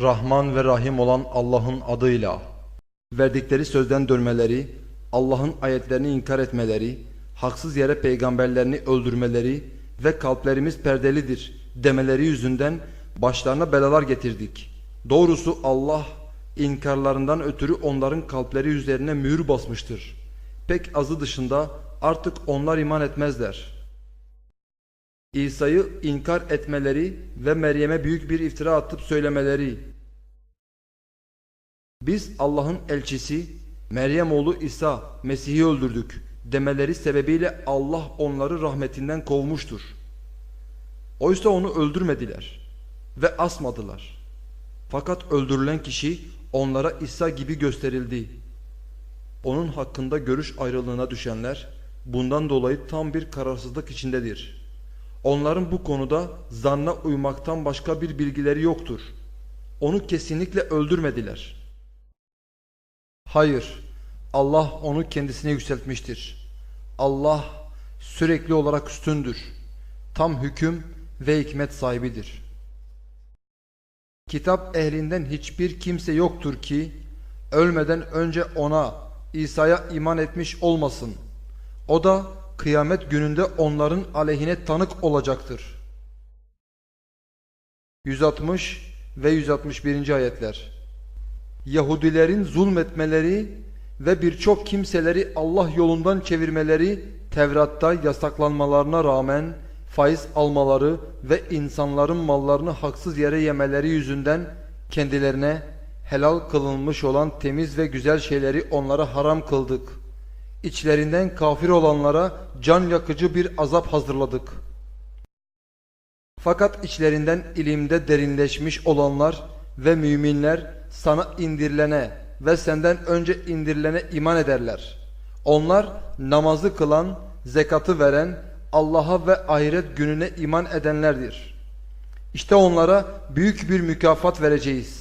Rahman ve Rahim olan Allah'ın adıyla. Verdikleri sözden dönmeleri, Allah'ın ayetlerini inkar etmeleri, haksız yere peygamberlerini öldürmeleri ve kalplerimiz perdelidir demeleri yüzünden başlarına belalar getirdik. Doğrusu Allah inkarlarından ötürü onların kalpleri üzerine mühür basmıştır. Pek azı dışında artık onlar iman etmezler. İsa'yı inkar etmeleri ve Meryem'e büyük bir iftira atıp söylemeleri. Biz Allah'ın elçisi Meryem oğlu İsa Mesih'i öldürdük demeleri sebebiyle Allah onları rahmetinden kovmuştur. Oysa onu öldürmediler ve asmadılar. Fakat öldürülen kişi onlara İsa gibi gösterildi. Onun hakkında görüş ayrılığına düşenler bundan dolayı tam bir kararsızlık içindedir. Onların bu konuda zanna uymaktan başka bir bilgileri yoktur. Onu kesinlikle öldürmediler. Hayır, Allah onu kendisine yükseltmiştir. Allah sürekli olarak üstündür. Tam hüküm ve hikmet sahibidir. Kitap ehlinden hiçbir kimse yoktur ki ölmeden önce ona İsa'ya iman etmiş olmasın. O da kıyamet gününde onların aleyhine tanık olacaktır. 160 ve 161. ayetler Yahudilerin zulmetmeleri ve birçok kimseleri Allah yolundan çevirmeleri Tevrat'ta yasaklanmalarına rağmen faiz almaları ve insanların mallarını haksız yere yemeleri yüzünden kendilerine helal kılınmış olan temiz ve güzel şeyleri onlara haram kıldık. İçlerinden kafir olanlara can yakıcı bir azap hazırladık. Fakat içlerinden ilimde derinleşmiş olanlar ve müminler sana indirilene ve senden önce indirilene iman ederler. Onlar namazı kılan, zekatı veren, Allah'a ve ahiret gününe iman edenlerdir. İşte onlara büyük bir mükafat vereceğiz.